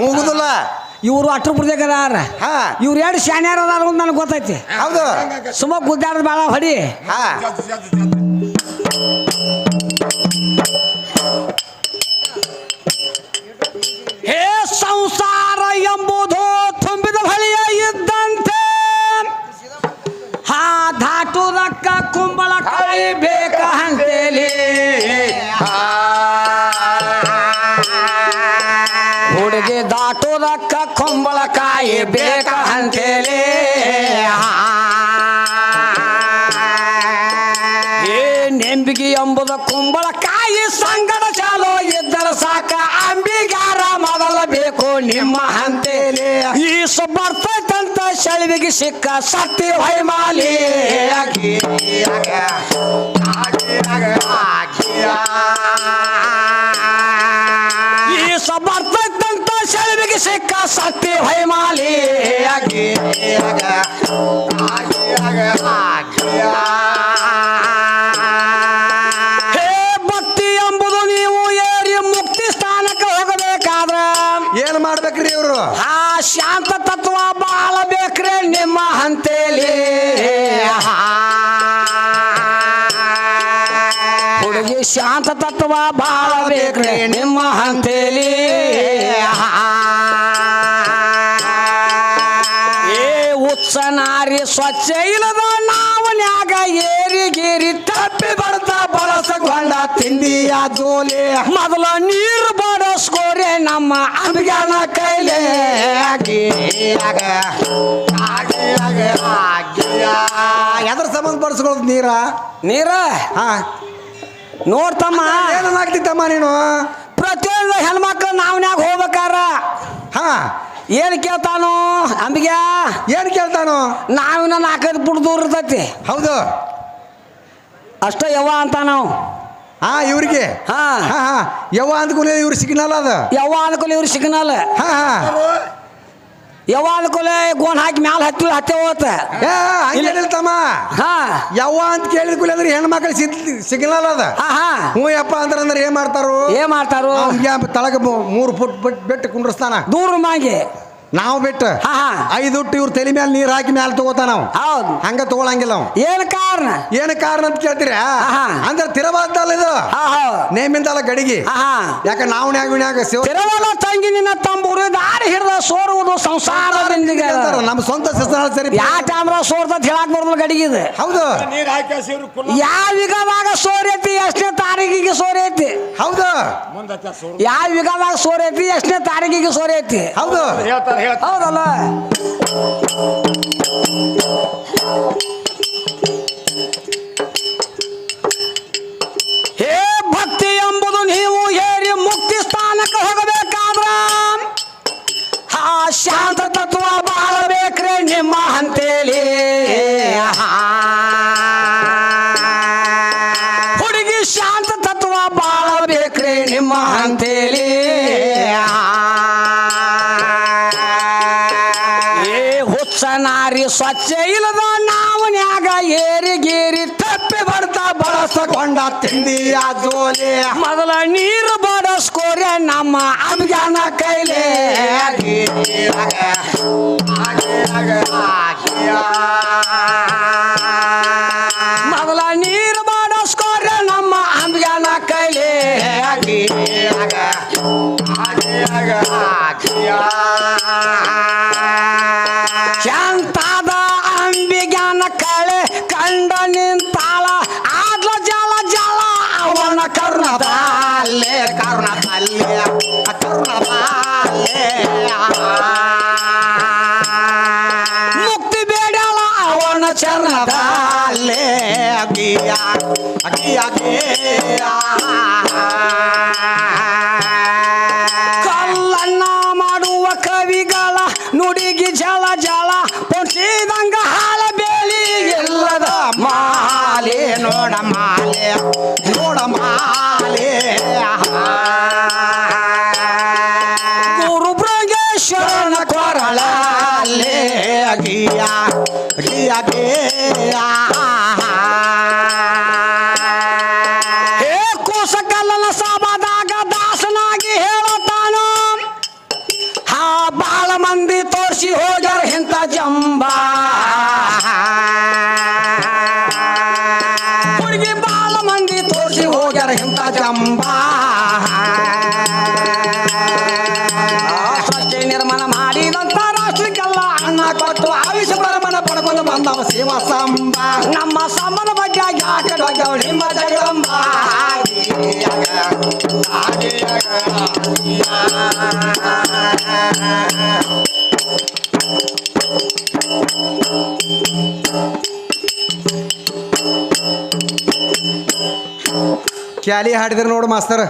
ಮುಗುದಿಲ್ಲ? ಇವರು ಅಟ್ಟಪುರದಾಗ ಅದಾರ ಹಾ. ಇವ್ರು ಎರಡು ಶಾನ್ಯಾರ ಅದಾರ ಅಂತ ನನಗೆ ಗೊತ್ತೈತಿ. ಹೌದು. ಸುಮ್ಮ ಗುದ್ದಾಡೋದು ಬಾಳ ಹೊಡಿ. ಹಾ. ಹೇ ಸಂಸಾರ ಎಂಬುದು ತುಂಬಿದ ಹೊಳೆಯ ಇದ್ದಂತೆ. ಹಾ ಧಾಟು ರಕ್ಕ ಕುಂಬಳಕಾಯಿ ಬೇಕ ಅಂತೇಳಿ ರಕ್ಕ ಕುಂಬಳಕಾಯಿ ಬೇಕ ಅಂತೇಳಿ ಏ ನೆಂಬಿಗೆ ಎಂಬುದ ಕುಂಬಳಕಾಯಿ ಸಂಗಡ ಚಾಲೋ ಇದ್ದರ ಸಾಕ. ಅಂಬಿಗಾರ ಮೊದಲ ಬೇಕು ನಿಮ್ಮ ಅಂತೇಳಿ ಈ ಬರ್ತೈತಂತ ಶೈಲಿಗೆ ಸಿಕ್ಕ ಸತ್ತಿ ಹೊಯ್ಮಾಲಿ. ಆಗಿ ಈ ಶಳಿವಿಗೆ ಸಿಕ್ಕ ಸತ್ತಿ ಹೊಯ್ಮಾಲಿ ಹೇ ಭಕ್ತಿ ಎಂಬುದು ನೀವು ಏರಿ ಮುಕ್ತಿ ಸ್ಥಾನಕ್ಕೆ ಹೋಗಬೇಕಾದ್ರ. ಏನ್ ಮಾಡ್ಬೇಕ್ರಿ ಇವ್ರು? ಆ ಶಾಂತ ತತ್ವ ಬಾಳ ಬೇಕ್ರೆ ನಿಮ್ಮ ಹಂತೇಲಿ. ಹುಡುಗಿ ಶಾಂತ ತತ್ವ ಬಾಳ ಬೇಕ್ರೆ ನಿಮ್ಮ ಹಂತೇಲಿ. ನಾರಿ ಸ್ವಚ್ಛ ಇಲ್ಲದ ನಾವನ್ಯಾಗ ಏರಿ ಗೇರಿ ತಪ್ಪಿ ಬರ್ತಾ ಬಳಸಕೊಂಡ ತಿಂದಿಯ ಜೋಲೆ. ಮೊದಲ ನೀರು ಬಡಸ್ಕೋರೆ ನಮ್ಮ ಅಭಿಯಾನ ಕೈಲೆ. ಎದ್ರ ಸಂಬಂಧ ಪಡಿಸ್ಕೊಳ್ಳೋದು ನೀರ? ನೀರ? ಹಾ. ನೋಡ್ತಮ್ಮ ಏನಾಗ್ತಿತ್ತಮ್ಮ ನೀನು? ಪ್ರತಿಯೊಂದು ಹೆಣ್ಮಕ್ಳು ನಾವ್ನ್ಯಾಗ ಹೋಗ್ಬೇಕಾರ? ಹಾ. ಏನ್ ಕೇಳ್ತಾನು ಅಂಬಿಗ? ಏನ್ ಕೇಳ್ತಾನು? ನಾವಿನ ನಾಲ್ಕೈದು ಪುಟ್ ದೂರ ಇರ್ತೈತಿ. ಹೌದು. ಅಷ್ಟ ಯವ್ವ ಅಂತ ನಾವು. ಹಾ ಇವ್ರಿಗೆ? ಹಾ. ಹಾ ಹಾ. ಯವ್ವ ಅಂದ್ಕೊಲೆ ಇವ್ರು ಸಿಗ್ನಲ್ ಅದ? ಯವ್ವ ಅಂದ್ಕೊಲೆ ಇವ್ರು ಸಿಗ್ನಲ್ ಹಾ ಹಾ. ಯವ್ವ ಅಂದ್ಕೊಲೆ ಗೋನ್ ಹಾಕಿ ಮ್ಯಾಲ ಹತ್ತಿ ಹತ್ತೆ ಹೋತ. ಏ ಹಂಗೇನಿಲ್ತಮ್ಮ ಹಾ. ಯವ್ವ ಅಂತ ಕೇಳಿದ ಕೂಲಿ ಅಂದ್ರೆ ಹೆಣ್ಮಕ್ಳು ಸಿಗ್ ಸಿಗ್ನಲ್ಲ ಅದ. ಹಾ ಹಾ. ಹ್ಞೂ ಯಪ್ಪ ಅಂದ್ರೆ ಅಂದ್ರೆ ಏನ್ ಮಾಡ್ತಾರು? ಏನ್ ಮಾಡ್ತಾರು? ಅವ್ನ್ಗೆ ತಳಗ ಮೂರು ಫುಟ್ ಬಿಟ್ಟು ಬೆಟ್ಟು ಕುಂಡ್ರಸ್ತಾನ. ದೂರ ಮಾಗಿ. ನಾವು ಬಿಟ್ಟು ಹಾ ಹಾ. ಐದು ಹುಟ್ಟು ಇವ್ರ ತಲೆ ಮೇಲೆ ನೀರು ಹಾಕಿ ಮೇಲೆ ತಗೋತಾ ನಾವು. ಹೌದು. ಹಂಗ ತಗೊಳಂಗಿಲ್ಲ ನಾವು. ಏನ್ ಕಾರಣ? ಏನು ಕಾರಣ ಅಂತ ಕೇಳ್ತೀರ? ಆಹಾ. ಅಂದ್ರೆ ತಿರವಾದಲ್ಲ ಇದು. ನೇಮಿಂದಲ್ಲ ಗಡಿಗೆ. ಯಾಕೆ ಹಾ. ಯಾಕ ನಾವು ನ್ಯಾಗ ಸೇವ್ ತಿರುವಲ ತಂಗಿ ನಿನ್ನ ತಂಬೂರು ದಾರಿ ಹಿಡಿದ ಸೋರುವುದು ಸಂಸಾರ ನಮ್ಮ ಸ್ವಂತ ಸಸ್ಯ ಸರಿ ಯಾ ಸೋರ್ದ ಸೋರ್ತದ ಹೇಳಕ್ ಬರ್ದ ಗಡಿಗೆ ಇದು. ಹೌದು. ಯಾವ ಯುಗವಾಗ ಸೋರೈತಿ ಎಷ್ಟನೇ ತಾರೀಕಿಗೆ ಸೋರೈತಿ ಹೌದು. ಮುಂದೆ ಸೋರು. ಯಾವ ಯುಗವಾಗ ಸೋರೈತಿ ಎಷ್ಟನೇ ತಾರೀಕಿಗೆ ಸೋರೈತಿ ಹೌದು. ಹೇಳ್ತಾರೆ. ಹೇಳ್ತಾರೆ ಹೌದಲ್ಲ? ಹೇ ಭಕ್ತಿ ಎಂಬುದು ನೀವು ಹೇರಿ ಮುಕ್ತಿ ಸ್ಥಾನಕ್ಕೆ ಹೋಗಬೇಕಾದ್ರ? ಆ ಶಾಂತ ತತ್ವ ಬಾಳಬೇಕ್ರೆ ನಿಮ್ಮ ಅಂತೇಳಿ. ಹುಡುಗಿ ಶಾಂತ ತತ್ವ ಬಾಳಬೇಕ್ರೆ ನಿಮ್ಮ ಹಂತೇಲಿ ಸ್ವಚ್ಛ ಇಲ್ಲದ ನಾವನ್ಯಾಗ ಏರಿ ಗೇರಿ ತಪ್ಪಿ ಬರ್ತಾ ಬಳಸಕೊಂಡ ತಿಂದಿಯ ಜೋಲೆ ಮೊದಲ ನೀರು ಬಡಸ್ಕೋರೆ ನಮ್ಮ ಅಭಿಯಾನ ಕೈಲೇ ಮೊದಲ ಮುಕ್ತಿ ಬೇಡಲ ಅವನ ಚರಣದಲ್ಲೇ ಅಗಿಯ ಅಗಿಯ ಕಲ್ಲಣ್ಣ ಮಾಡುವ ಕವಿಗಳ ನುಡಿಗಿ ಜಲ ಜಲ ಪೊಂಚಿದಂಗ ಹಾಲ ಬೇಲಿ ಎಲ್ಲದ ಮಾಲೆ ನೋಡ ತೋರಿಸಿ ಹೋಗ್ಯಾರ ಇಂಥ ಜಂಬ. ಹುಡುಗಿ ಬಾಳ ಮಂದಿ ತೋರಿಸಿ ಹೋಗ್ಯಾರ ಇಂಥ ಜಂಬ. ಸೃಷ್ಟಿ ನಿರ್ಮಾಣ ಮಾಡಿದಂತ ರಾಷ್ಟ್ರಕ್ಕೆಲ್ಲ ಅನ್ನ ಕೊಟ್ಟು ಆಯುಷ ಪರಮನ ಪಡ್ಕೊಂಡು ಬಂದವ ಶಿವ ಸಂಬ. ನಮ್ಮ ಸಂಬನ ಬಗ್ಗೆ ಯಾಕೆ ನಿಮ್ಮ ಜಗದಂಬ ಕ್ಯಾಲಿ ಹಾಡಿದ್ರೆ ನೋಡು ಮಾಸ್ತರ್.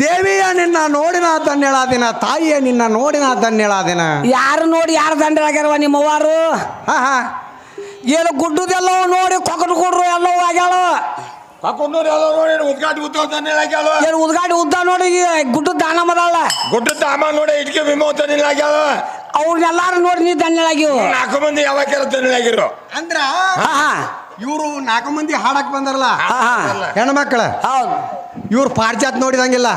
ದೇವಿಯ ನಿನ್ನ ನೋಡಿನ ಧನ್ಯಳಾದಿನ ತಾಯಿಯ ನಿನ್ನ ನೋಡಿನ ಧನ್ಯಳಾದಿನ ಯಾರು ನೋಡಿ ಯಾರು ದಂಡೇಳಾಗ್ಯಾರವ ನಿಮ್ಮವ್ವಾರು? ಹಾ ಹಾ. ಏನು ಗುಡ್ಡದೆಲ್ಲವೂ ನೋಡಿ ಕೊಕ್ಕಟ್ ಕೊಡ್ರು ಎಲ್ಲವೂ ಆಗ್ಯಾಳ? ಏನು ಉದ್ಗಾಡಿ ಉದ್ದ ನೋಡಿ ಗುಡ್ಡ ದಾನ ಮದಲ್ಲ ಗುಡ್ಡ ದಾಮ ನೋಡಿ ಇಟ್ಕೆ ವಿಮೋಚನೆ ಆಗ್ಯಾವ ಅವ್ರನ್ನೆಲ್ಲಾರು ನೋಡಿ ನೀ ಧನ್ಯಳಾಗಿವು ನಾಲ್ಕು ಮಂದಿ ಯಾವಾಗ ಕೆಲಸ ಆಗಿರೋ ಅಂದ್ರ ಹಾ ಹಾ. ಇವರು ನಾಲ್ಕು ಮಂದಿ ಹಾಡಕ್ ಬಂದಾರಲ್ಲ? ಹೆಣ್ಮಕ್ಳ ಹೌದು. ಇವ್ರು ಪಾರ್ಜಾತ್ ನೋಡಿದಂಗಿಲ್ಲ.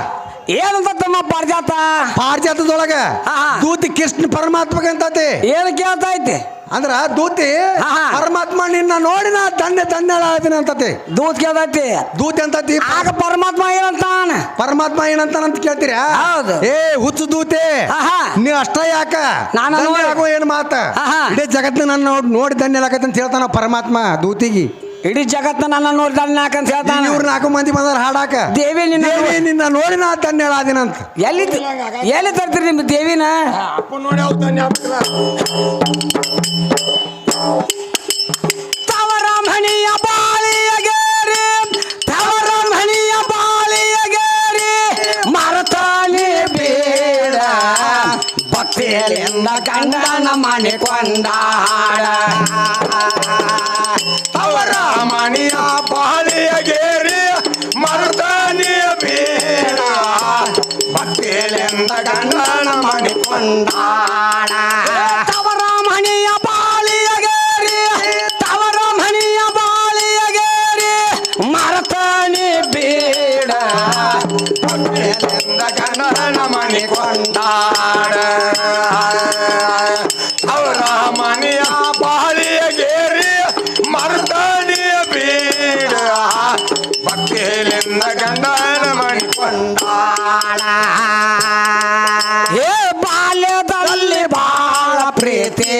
ಏನಂತ ತಮ್ಮ ಪಾರ್ಜಾತ? ಪಾರ್ಜಾತದೊಳಗ. ದೂತಿ ಕೃಷ್ಣ ಪರಮಾತ್ಮಗಂತತಿ. ಏನು ಕೇಳ್ತಾ ಐತಿ ಅಂದ್ರ ದೂತಿ ಹಾ, ಹಾ. ಪರಮಾತ್ಮ ನಿನ್ನ ನೋಡಿನ ಧನ್ಯ ಧನ್ಯಳಾದಿನ ಅಂತತಿ. ದೂತ್ ಕೇಳ್ತಿ ದೂತಿ ಅಂತತಿ ಆಗ ಪರಮಾತ್ಮ ಏನಂತಾನ? ಪರಮಾತ್ಮ ಏನಂತಾನಂತ ಕೇಳ್ತೀರ? ಹೌದು. ಏ ಹುಚ್ಚು ದೂತೆ ಹಾ, ಹಾ. ನೀ ಅಷ್ಟ ಯಾಕ? ನಾನು ಧನ್ಯ ನೋಡಿ- ಆಗೋ ಏನ್ ಮಾತ? ಹಾ, ಹಾ. ಇಡೀ ಜಗತ್ತಿನ ನನ್ನ ನೋಡ್ ನೋಡಿ ಧನ್ಯ ಆಗತ್ತೆ ಅಂತ ಹೇಳ್ತಾನ ಪರಮಾತ್ಮ ದೂತಿಗಿ. ಇಡೀ ಜಗತ್ತ ನನ್ನ ನೋಡಿ ಧನ್ಯ ಹಾಕಂತ ಹೇಳ್ತಾನ. ಇವ್ರು ನಾಲ್ಕು ಮಂದಿ ಬಂದಾರ ಹಾಡಾಕ. ದೇವಿ ನಿನ್ನ ದೇವಿ ನಿನ್ನ ನೋಡಿನ ಅಂತ ಎಲ್ಲಿ ಎಲ್ಲಿ ತರ್ತೀರಿ ನಿಮ್ಮ ದೇವಿನ? ಅಪ್ಪ ನೋಡಿ ಭಕ್ತಿಯಲ್ಲಿಂದ ಗಂಡನ ಮನೆ ಅವರ ಮಣಿಯ ಬಾಲಿಯ ಗೇರಿ ಮರುದಾನಿಯ ಬೇಡ. ಭಕ್ತಿಯಲೆಂದ ಗಂಡನ ಮನೆ ಕೊಂಡಾಡ ಕೊಂಡಾಡ ಏ ಬಾಲ್ಯದಲ್ಲಿ ಬಾಳ ಪ್ರೀತಿ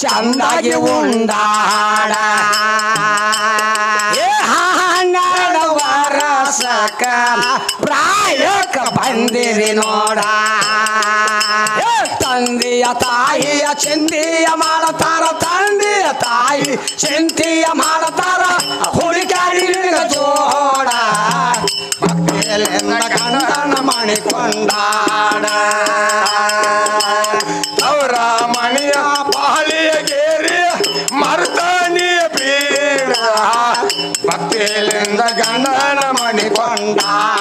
ಚಂದಾಗಿ ಉಂಡಾಡ ಸಕ ಪ್ರಾಯಕ ಬಂದಿರಿ ನೋಡ. ತಂದೆಯ ತಾಯಿಯ ಚಿಂತೆಯ ಮಾಡತಾರ ತಂದೆಯ ತಾಯಿ ಚಿಂತೆಯ ಮಾಡತಾರ ಮಣಿಕೊಂಡಾಡ ಅವರ ಮನೆಯ ಬಾಲಿಯ ಗೇರಿ ಮರ್ತಾನಿಯ ಬೀಡ ಭಕ್ತಿಯಲ್ಲಿಂದ ಗಂಡನ ಮಣಿ ಹೇ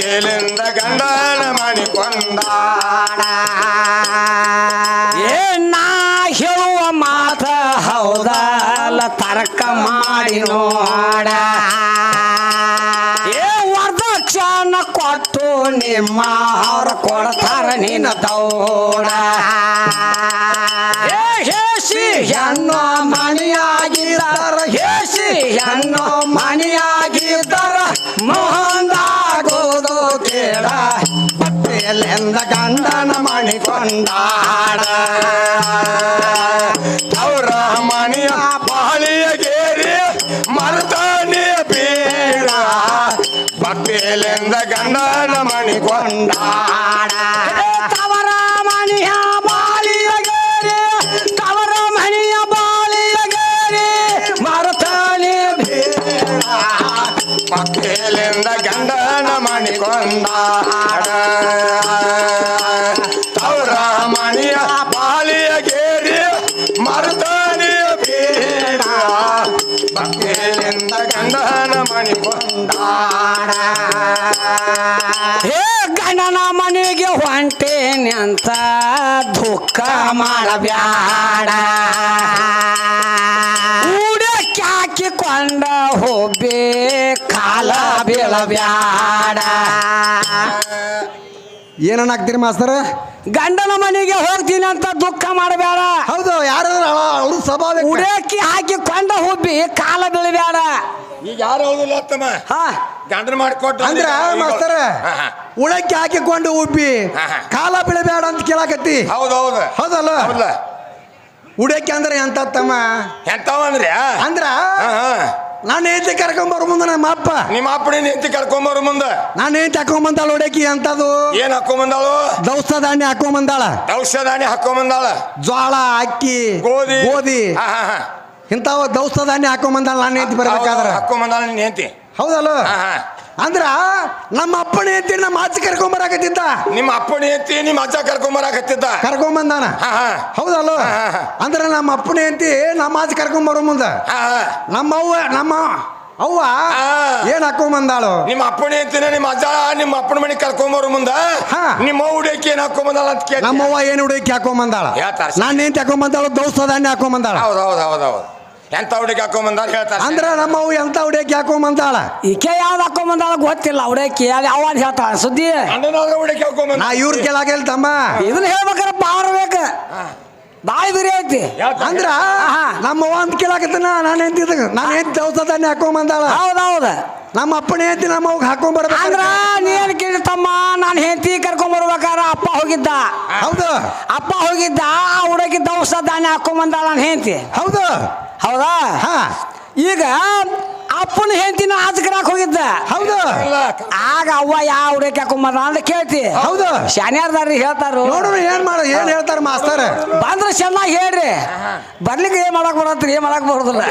ಭಕ್ತಿಯಲ್ಲಿಂದ ಗಂಡನ ಮಣಿಕೊಂಡಾಡ ನಾ ಹೇಳುವ ಮಾತ ಹೌದಲ್ಲ ತರ್ಕ ಮಾಡಿ ನೋಡ. ಏ, ವರದಕ್ಷಣ ಕೊಟ್ಟು ನಿಮ್ಮ ಅವ್ರ ಕೊಡ್ತಾರ ನಿನ್ನ ದೌಡ. ಹೇಸಿ ಹೆಣ್ಣು ಮಣಿಯಾಗಿದ್ದಾರ ಹೇಸಿ ಹೆಣ್ಣು ಮಣಿಯಾಗಿದ್ದಾರ ಗಂಡನ ಮಣಿಕೊಂಡಾಡ ಅವರ ಮನೆಯ ಬಾಳಿಯ ಗೇರಿ ಬೀಡ ಭಕ್ತಿಯಲ್ಲಿಂದ ಗಂಡನ ತವರ ಮಣಿಯ ತವರ ಮಣಿಯ ಮರತಾನೆ ಭಕ್ತಿಯಲ್ಲಿಂದ ಹೇ ಗಂಡನ ಮನೆಗೆ ಹೊಂಟೇನೆ ಅಂತ ದುಃಖ ಮಾಡಬ್ಯಾಡ. ಹಾಕಿಕೊಂಡ ಹೋಗ್ಬೇ ಕಾಲ ಬೀಳಬ್ಯಾಡ. ಏನನ್ನ ಹಾಕ್ತೀರಿ ಮಾಸ್ತರ? ಗಂಡನ ಮನೆಗೆ ಹೋಗ್ತೀನಿ ಅಂತ ದುಃಖ ಮಾಡಬೇಡ ಹೌದು ಯಾರಾದ್ರೂ ಅವ್ರ ಸ್ವಭಾವ ಹಾಕಿ ಕೊಂಡ ಹುಬ್ಬಿ ಕಾಲ ಬೀಳಬ್ಯಾಡ. ಈಗ ಯಾರು ಹೌದಿಲ್ಲ ಅತ್ತಮ್ಮ? ಹಾ. ಗಂಡನ ಮಾಡಿಕೊಟ್ಟ ಅಂದ್ರ ಮಾಸ್ತರ ಉಳಕ್ಕೆ ಹಾಕಿಕೊಂಡು ಉಬ್ಬಿ. ಕಾಲ ಬೀಳಬೇಡ ಅಂತ ಕೇಳಾಕತ್ತಿ. ಹೌದು ಹೌದು. ಹೌದಲ್ಲ? ಹೌದಲ್ಲ. ಉಡಕ್ಕೆ ಅಂದ್ರೆ ಎಂತ ತಮ್ಮ ಎಂತವ ಅಂದ್ರೆ ಅಂದ್ರ. ನಾನು ಹೆಂಡತಿ ಕರ್ಕೊಂಬರು ಮುಂದೆ ನಮ್ಮ ಅಪ್ಪ. ನಿಮ್ಮ ಅಪ್ಪಣಿ ಹೆಂಡತಿ ಕರ್ಕೊಂಬರ್ ಮುಂದ. ನಾನು ಹೆಂಡತಿ ಹಾಕೊಂಬಂದಾಳ ಉಡಕಿ ಅಂತದು ಏನ್ ಹಾಕೊಂಬಂದಾಳು ದವಸ ಧಾನ್ಯ ಹಾಕೊಂಬಂದಾಳ ಔಷಧಾನಿ ಹಾಕೊಂಬಂದಾಳ ಜೋಳ ಅಕ್ಕಿ ಗೋಧಿ. ಗೋಧಿ. ಇಂಥವ ದವಸ ಧಾನ್ಯ ಹಾಕೊಂಬಂದಾಳ ನಾನು ಹೆಂಡತಿ ಬರ್ಬೇಕಾದ್ರೆ. ಹಾಕೊಂಬಂದಾಳ ನಿನ್ನ ಹೆಂಡತಿ. ಹೌದಲ್ಲ. ಅಂದ್ರ ನಮ್ಮ ಅಪ್ಪನ ಅಂತ ನಮ್ಮ ಆಚೆ ಕರ್ಕೊಂಬರಾಕತ್ತಿದ್ದ ನಿಮ್ಮ ಅಪ್ಪಣೆ ಅಂತ ನಿಮ್ಮ ಅಜ್ಜ ಕರ್ಕೊಂಬರಾಕತ್ತಿದ್ದ ಕರ್ಕೊಂಬಂದಾನ. ಹೌದಲ್ಲ? ಅಂದ್ರ ನಮ್ಮ ಅಪ್ಪನ ಅಂತ ನಮ್ಮ ಆಚೆ ಕರ್ಕೊಂಬರೋ ಮುಂದ. ನಮ್ಮ ಅವ್ವ ನಮ್ಮ ಅವ್ವ. ಏನ್ ಹಾಕೊಂಬಂದಾಳು ನಿಮ್ಮ ಅಪ್ಪಣೆ ಹೆಂಡತಿನ ನಿಮ್ಮ ಅಜ್ಜ ನಿಮ್ಮ ಅಪ್ಪನ ಮನೆ ಕರ್ಕೊಂಬರು ಮುಂದ? ಹಾ. ನಿಮ್ಮ ಹುಡುಗಿ ಏನ್ ಹಾಕೊಂಬಂದಾಳ ಅಂತ ಕೇಳಿ ನಮ್ಮವ್ವ ಏನು ಹುಡುಕಿ ಹಾಕೊಂಬಂದಾಳ. ನಾನು ಏನ್ ಹಾಕೊಂಬಂದಾಳು ದೋಸ್ತ ಧಾನ್ಯ ಹಾಕೊಂಬಂದಾಳ ಹೌದು ಹೌದು ಹೌದು ಹೌದು. ಎಂತ ಹುಡುಗಿ ಹಾಕೊಂಬಂದಾಳ ಹೇಳ್ತಾರೆ ಅಂದ್ರ ನಮ್ಮವ್ವ ಎಂತ ಹುಡುಗಿ ಹಾಕೊಂಬಂದಾಳ? ಈಕೆ ಯಾವ್ದು ಹಾಕೊಂಬಂದಾಳ ಗೊತ್ತಿಲ್ಲ ಹುಡುಗಿ ಅದು ಯಾವ ಹೇಳ್ತಾಳ ಸುದ್ದಿ? ಹುಡುಗಿ ಹಾಕೊಂಬಂದ. ನಾ ಇವ್ರ ಕೇಳಾಗಿಲ್ಲ ತಮ್ಮ. ಇದನ್ನ ಹೇಳ್ಬೇಕಾರ ಬಾರ್ ಬೇಕು. ಬಾಯಿ ಬಿರಿ ಐತಿ. ಅಂದ್ರ ನಮ್ಮ ನಮ್ಮವ್ವ ಅಂತ ಕೇಳಾಕತ್ತನ ನಾನು ಹೆಂಡತಿ ನಾನು ಎಂತ ದವಸ ತಾನೆ ಹಾಕೊಂಬಂದಾಳ. ಹೌದೌದ ನಮ್ಮ ಅಪ್ಪನ ಹೆಂಡತಿ ನಮ್ಮ ಅವ್ಗ ಹಾಕೊಂಬರ್ಬೇಕ ಅಂದ್ರ ನೀನ್ ಕೇಳಿ ತಮ್ಮ ನಾನು ಹೆಂಡತಿ ಕರ್ಕೊಂಡ್ ಬರ್ಬೇಕಾರ ಅಪ್ಪ ಹೋಗಿದ್ದ. ಹೌದು. ಅಪ್ಪ ಹೋಗಿದ್ದ ಆ ಹುಡುಗಿ ದವಸ ಧಾನ್ಯ ಹಾಕೊಂಡ್ ಬಂದಾಳ ನಾನು ಹೆಂಡತಿ. ಹೌದು. ಹೌದಾ? ಹಾ. ಈಗ ಅಪ್ಪನ ಹೆಂಡತಿನ ಆಚಕರಾಕ್ ಹೋಗಿದ್ದ. ಹೌದು. ಆಗ ಅವ್ವ ಯಾವ ಹುಡುಗಿ ಹಾಕೊಂಡ್ ಅಂತ ಕೇಳ್ತಿ. ಹೌದು. ಶಾನ್ಯಾರ್ದಾರ್ರಿ ಹೇಳ್ತಾರು. ನೋಡು ಏನ್ ಮಾಡ ಏನ್ ಹೇಳ್ತಾರ ಮಾಸ್ತರ್? ಬಂದ್ರ ಚೆನ್ನಾಗಿ ಹೇಳ್ರಿ. ಬರ್ಲಿಕ್ಕೆ ಏನ್ ಮಾಡಕ್ ಬರತ್ರಿ ಏನ್ ಮಾಡಕ್ ಬರೋದಿಲ್ಲ.